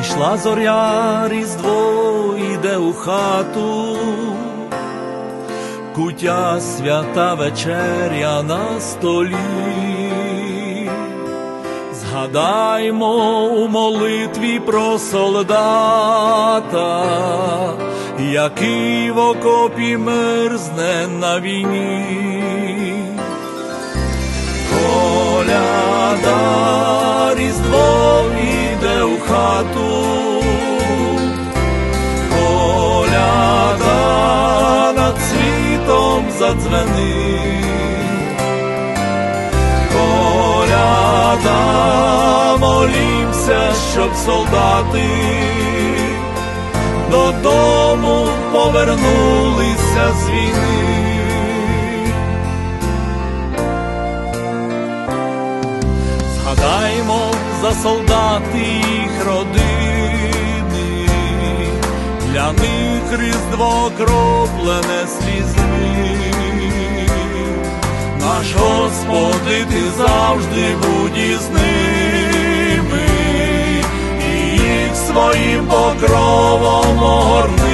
Зійшла зоря, різдво йде у хату, кутя свята вечеря на столі. Згадаймо у молитві про солдата, який в окопі мерзне на війні. Хату, коляда над світом задзвени, коляда молімся, щоб солдати додому повернулися з війни. Згадаймо за солдат і їх родини, для них різдво кроплене слізьми. Наш Господи, ти завжди будь із ними, і їх своїм покровом огорни.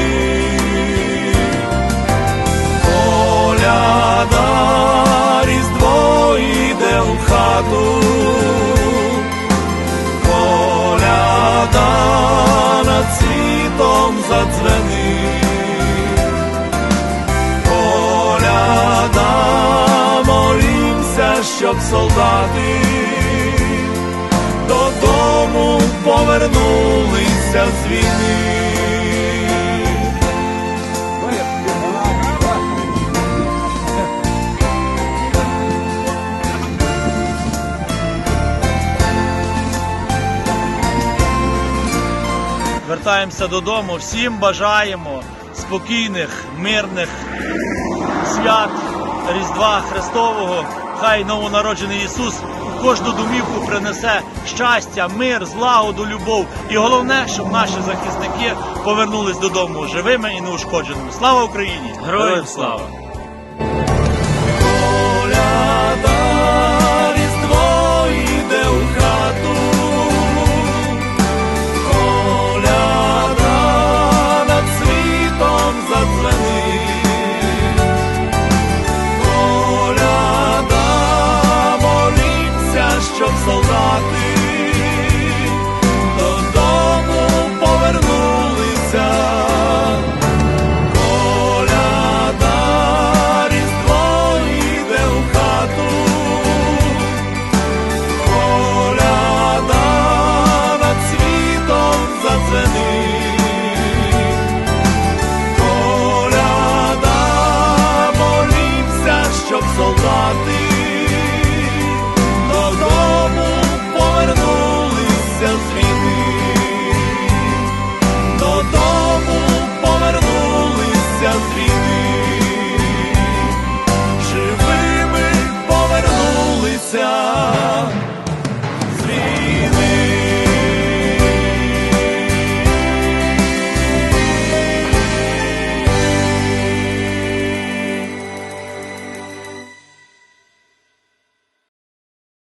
Задзвени, коляда, молімся, щоб солдати додому повернулися з війни. Вертаємося додому. Всім бажаємо спокійних, мирних свят Різдва Христового. Хай новонароджений Ісус у кожну домівку принесе щастя, мир, злагоду, любов. І головне, щоб наші захисники повернулись додому живими і неушкодженими. Слава Україні! Героям слава! мати додому повернулися з війни, додому повернулися з війни.